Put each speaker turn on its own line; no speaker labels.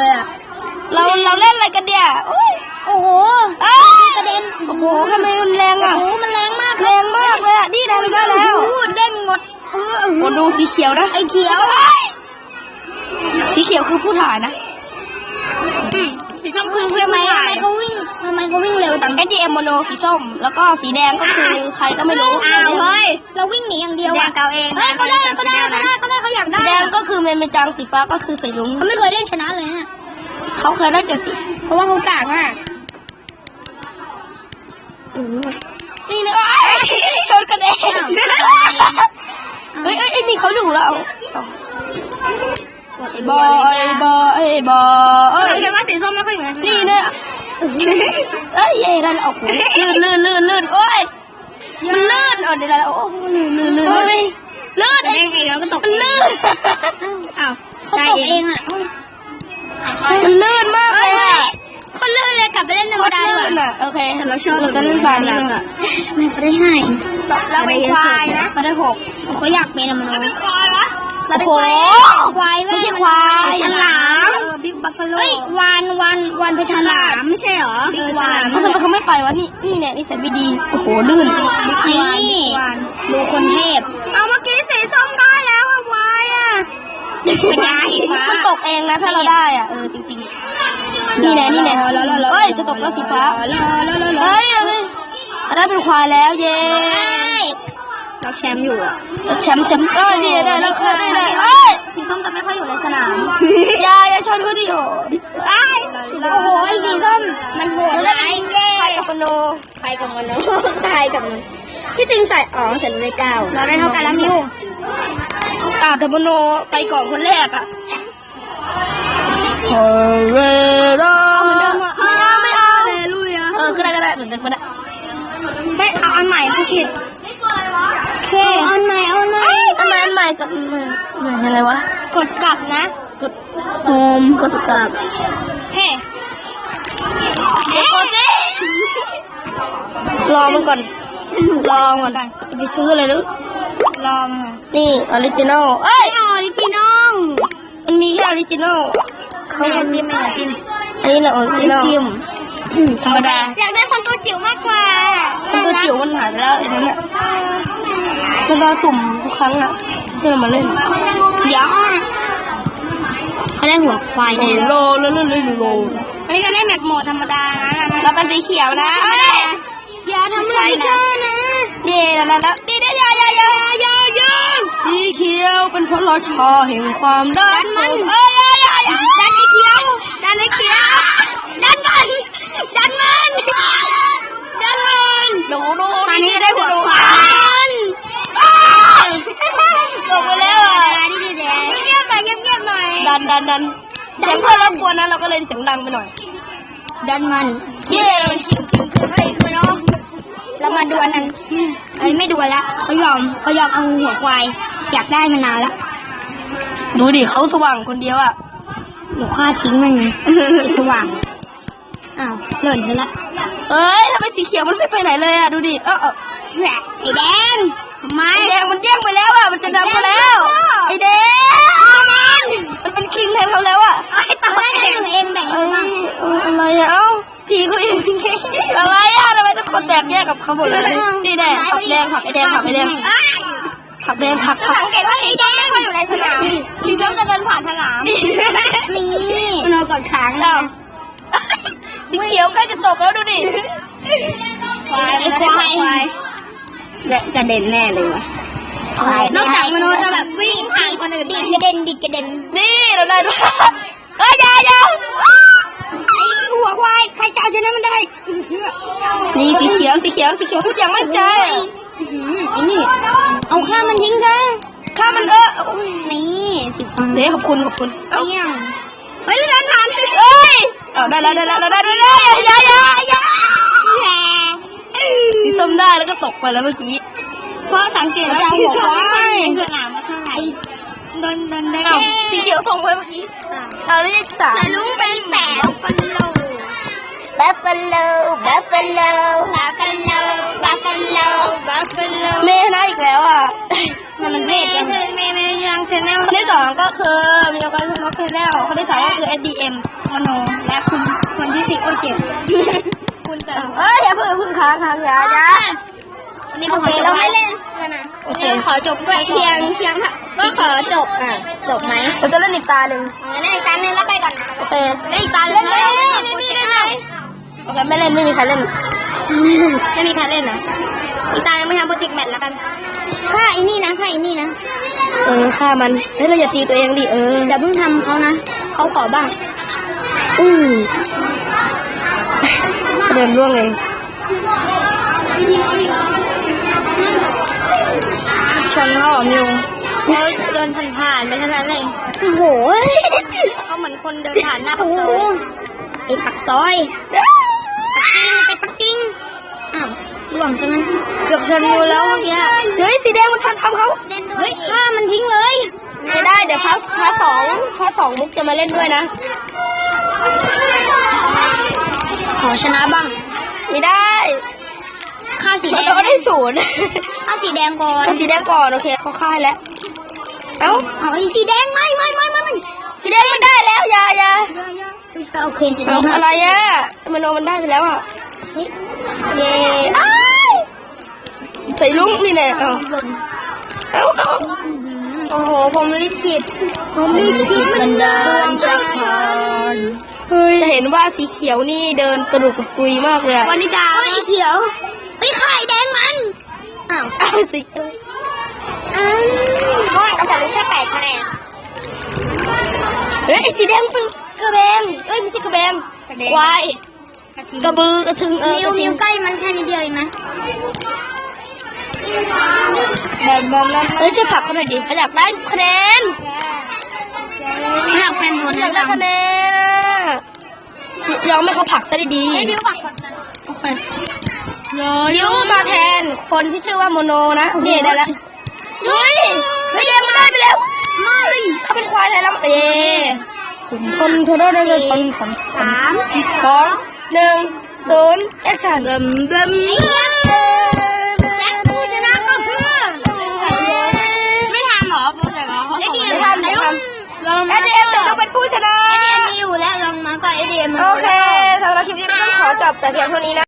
ากจังเลยอะ
เราเราเล่นอะไรกันเนี่ยโอ้ย
โอ้โห
อ้าว
กระเด็น
โอ้โหทำไมมันแรงอะ
โอ้โหมันแรงมาก
แรงมากเลยอะนี่แรงได้แล้ว
โอ้โหเด้งหมดเออเออ
โอ้ดูสีเขียวนะ
ไอ้เขียว
สีเขียวคือผู้ถ่ายนะ
สีส้มคือทำไมทำไมเขาวิ่ง ทำไมเขาวิ่งเร็วจัง
เอสดีเอ็มโมโนสีส้ม แล้วก็สีแดงก็คือใครก็ไม่รู้
อ้าวเฮ้ย เราวิ่งหนีอย่างเดียว
แด
อะ
งเกาเอง
เฮ้ยก็ได้ก็ได้ก็ได้ก็ได้เขาอยากได้
สีแดงก็คือเมนเมจังสีฟ้าก็คือสีลุง
เขาไม่เคยได้ชนะเลยนะ
เขาเคยได้เจ็ดสิบ
เพราะว่าเขากากมาก
นี่เลยชนกันเองเฮ้ยเอ้ยนี่เขาดูแล้วบอยบอยบอย
สังเกตว่าสีส้มไม่ค่อยอยู่ในสนาม
นี่เนี่ย เอ้ยเย่ได้แล้วโอ้โหลื่นลื่นลื่นลื่นโอ้ยมันลื่นอ๋อเดี๋ยวโอ้โหลื่นลื่นลื่นลื่น
เด้งอีกแล้วก็ตก
มันลื่น
อ้าวเขาตกเองอะ
มันลื่นมากเลยอะ
คนลื่นเลยกลับไปเล่นธรรมดาดีกว่า
อะโอเคเราชอบเราจะเล่นบานี่นึงอะ
ไม่ได้ให้
เราเป็นควายนะเขาได้หก
เขาอยากเป็นอะมัน
เราเป็นควาย
เราเป็น
โอ้
ควาย
โห
ควาย
ไม่ใช่ควาย
ฉลาม
เออ
บิ๊กบัฟฟาโลเฮ้ยวานวานวานเป็นฉลามไม่ใช่เหรอ
บิ๊กวานทำไมเขาไม่ไปวะนี่นี่เนี่ยนี่แสนไม่ดีโอ้โหลื่น
นี่ดูคนเทพเอาเมื่อกี้สีส้มได้แล้วอะวายอะเป็นไง
มันตกเองนะถ้าเราได้อะเออจริงๆนี่แน่นี่แน่เฮ้ยจะตกแล้วสีฟ้าเฮ้ยเอาเลยได้เป็นควายแล้วเย้
เราแชมป์อยู่อะ
แชมป์แชมป์เอ้ยนี่ได้แล้วได้ได้เอ้ย
สีส้มจะไม่ค่อยอยู่ในสนาม
อย่าอย่าชนเขาดิโอไอ้
โอ้โหสีส้มมันโหดร้ายเย้
ไปกับมโน
ไปกับมันแล้วตายกับมันที่จริงใส่อ๋อใส่ในเก้าเราได้เท่ากันแล้วมิว
อ่าแต่มโนไปก่อนคนแรกอะเฮเก
ดกลับนะ
กดโฮมกดกลับ
เฮ้
เดี๋ยวก่อนสิรอมันก่อน รอมันก่อนจะไปซื้ออะไรแล้ว
ลองอะ
นี่ออริจินอลเอ้ย
ไม่เอาออริจินอล
มันมีแค่ออริจินอล
ไม่อยากจิ้มไม่อยากจิ้ม
อันนี้แหละออริจินอลธรรมดา
อยากได้คนตัวจิ๋วมากกว่า
ตัวจิ๋วมันหายไปแล้วไอ้นั่นน่ะมันเราสุ่มทุกครั้งอะที่เรามาเล่น
เดี๋ยวเขาได้หัวควายแน่
โลโลโลโลโล
อันนี้ก็ได้แบบโหมดธรรมดานะ
เราเป็นสีเขียวนะเอาเลย
อย่าทำอะไรเธอนะ
นี่แล้วแล้วนี่นี่ยายายายายาสีเขียวเป็นพลราชาแห่งความรักเอ้ยยายา
ดันไอ้เขียวดันไอ้เขียวดันมันดันมันดันมัน
โนโน
ตอนนี้ได้หัวควาย
ตกไปแล้วอะ
เงียบหน่อยเงียบเงียบหน่อย
ดันดันดันเสียงเพื่อนรบกวนนะเราก็เลยเสียงดังไปหน่อย
ดันมัน
เย้
เฮ้ยคุณน้องเรามาดวลกันเอ้ยไม่ดวลละเขายอมเขายอมเอาหัวควายอยากได้มานานละ
ดูดิเขาสว่างคนเดียวอะ
หนูฆ่าทิ้งมันไงสว่างอ้าวหล่นไปละ
เอ้ยทำไมสีเขียวมันไม่ไปไหนเลยอะดูดิเออเออ
แหวะไอ้แดงทำไม
ไอแดงมันแย่งไปแล้วอะมันจะดำไปแล้วไอแดงมัน เป็นคิงแทนเขาแล้วอะ
ไอ้ตายให้ตัวเองแบ่ง
เอ้
กันบ้าง
ยเอ้ยอะไรอะเอ้าทีเขาเองอะไรอะทำไมทุกคนแตกแยกกับเขาหมดเลยนี่แน่ผักแดงผักไอแดงผักไอแดงผักแดงผักผัก
สังเกตว่าไอ้แดงก็อยู่ในสนามสีส้มจะเดินผ่านสนามนี่มันเอาก่อนค้าง
เอ้าสีเขียวใกล้จะตกแล้วดูดิ
ไอ้ควายจะเด่นแน่เลยวะ นอกจากมโนจะแบบวิ่งผ่านคนอื่นดิกระเด็นดิกระเด็น
นี่เราได้ด้วยเอ้ยอยาอยา
ไอ้หัวควายใครจะเอาชนะมันได้
นี่สีเขียวสีเขียวสีเขียวพูดอย่างมั่นใจ
ไอ้นี่เอาข้ามันทิ้งซะ
ข้ามันเออ
นี่สิบฟัง
เดี๋ยวขอบคุณขอบคุณ
เปี้ยงเฮ้ยเดินผ่านสิ
เอ้ยเอาได้แล้วได้แล้วได้แล้วได้แล้วอยาอยาอยา
แหม
สีส้มได้แล้วก็ตกไปแล้วเมื่อกี้
เพราะสังเกตแล้ว่าหัวควายสนามมาเท่าไหร่เดินเดินเดิน
เอ้าสีเขียวส่งไปเมื่อกี้เอาเลขสาม
แต่ลุงเป็นแสบฟันโล
บัฟเฟาโลบัฟเฟาโล
บาฟันโลบาฟันโลบาฟันโล
เมย์นะอีกแล้วอะ
ไหนแต่มันเท่จังเมย์เมย์ยังชแนล
คนที่สองก็คือมีโอกาสทำแชนแนลคนที่สองก็คือ SDM
มโนและคุณคนที่สี่โอเจ็บคุณจะ
เอ้ยอย่าเพิ่งอย่าเพิ่งค้างค้างอย่าอย่า
โอเคเราไม่เล่นกันนะ
โอเค
ขอจบด้วยเพียงเพียงก็ขอจบอะจบไหม
เราจะเล่นอีกตาหนึ่ง
เล่นอีกตาหนึ่งแล้วไปก่อน
โอเค
เล่นอีกตาเล่นเลยเล่นเลย
โอเคไม่เล่นไม่มีใครเล่น
ไม่มีใครเล่นนะอีกตายังไม่ทำโปรเจกต์แมทแล้วกันฆ่าอีนี่นะฆ่าอีนี่นะ
เออฆ่ามันเฮ้ยเราอย่าตีตัวเองดิเออ
อย่าเพิ่งทำเขานะเขาขอบ้าง
อืมเดินร่วงเอง
ชนเขาเหรอมิวเขาเดินผ่านๆไปเท่านั้นเองโอ้โหเขาเหมือนคนเดินผ่านหน้าปากซอยไอ้ปากซอยปักกิ้งไปปักกิ้งอ้าวล่วงซะงั้นเกือบชนมิวแล้วเมื่อกี้
เฮ้ยสีแดงมันทันทำเขา
เฮ้ยฆ่ามันทิ้งเลย
ไม่ได้เดี๋ยวพาร์ทพาร์ทสองพาร์ทสองมุกจะมาเล่นด้วยนะ
ขอชนะบ้าง
ไม่ได้
ฆ่าสีแดง
เราได้ศูนย์
ฆ่าสีแดงก่อน
เอาสีแดงก่อนโอเคเขาค่ายแล้ว เอ้า
เอาไอ้สีแดงไม่ไม่ไม่ไม่ไม่
สีแดงมันได้แล้วอยาอยา
โอเคสีแด
เอา
ง
อะไรอะมโนมันได้ไปแล้วอะ
เย้
อ้ายใส่ลุงนี่แน่เอาเอาเอา
โอ้โห ผมลิขิตผมลิขิตมันเดินจากทาง
เฮ้ยจะเห็นว่าสีเขียวนี่เดินกระดุกกระปุยมากเลยอะ
วันนิดาไอ้เขียว ไอ้ไข่แดงมัน อ้าว
อ้าวสี
อ้าวว่ากระแสรู้แค่แปดคะแนน
เฮ้ยไอ้สีแดงเป็นกระเบนเอ้ยไม่ใช่กระเบนควายกระบือกระทึงเออ
มิ
ก
ว
ระทิ
มิ
ง
วใกล้มันแค่นิดเดียวเองนะ
แบบแบบนั้นเอ้ยช่วยผลักเขาหน่อยดิเขาอยากได้คะแนน
อยากเป็นคน
อยากได้คะแนนอะยอมให้เขาผลักซะดีๆ
ไอ้มิวปักก่อนโอเค
ยูมาแทนคนที่ชื่อว่าโมโนนะนี่ได้แล้วเฮ้ยไม่ได้มาได้ไปแล้วไม่เขาเป็นควายไทยแล้วเอ๊คนเธอได้เลยคนของ
สาม
สองหนึ่งศูนย์แอคชั่นเบิ่มเบิ่ม
และผู้ชนะก็คือไม่ทำหรอโปรเจกต์เหรอ
ไม่ทำไม่ทำ
ลอง
เอ
มา
เดเอ็มจะต้องเป็นผู้ชนะ
เอเดียมีอยู่แล้วลองมาก่อนเอเดียมัน
โอเคสำหรับคลิปนี้ต้องขอจบแต่เพียงเท่านี้นะ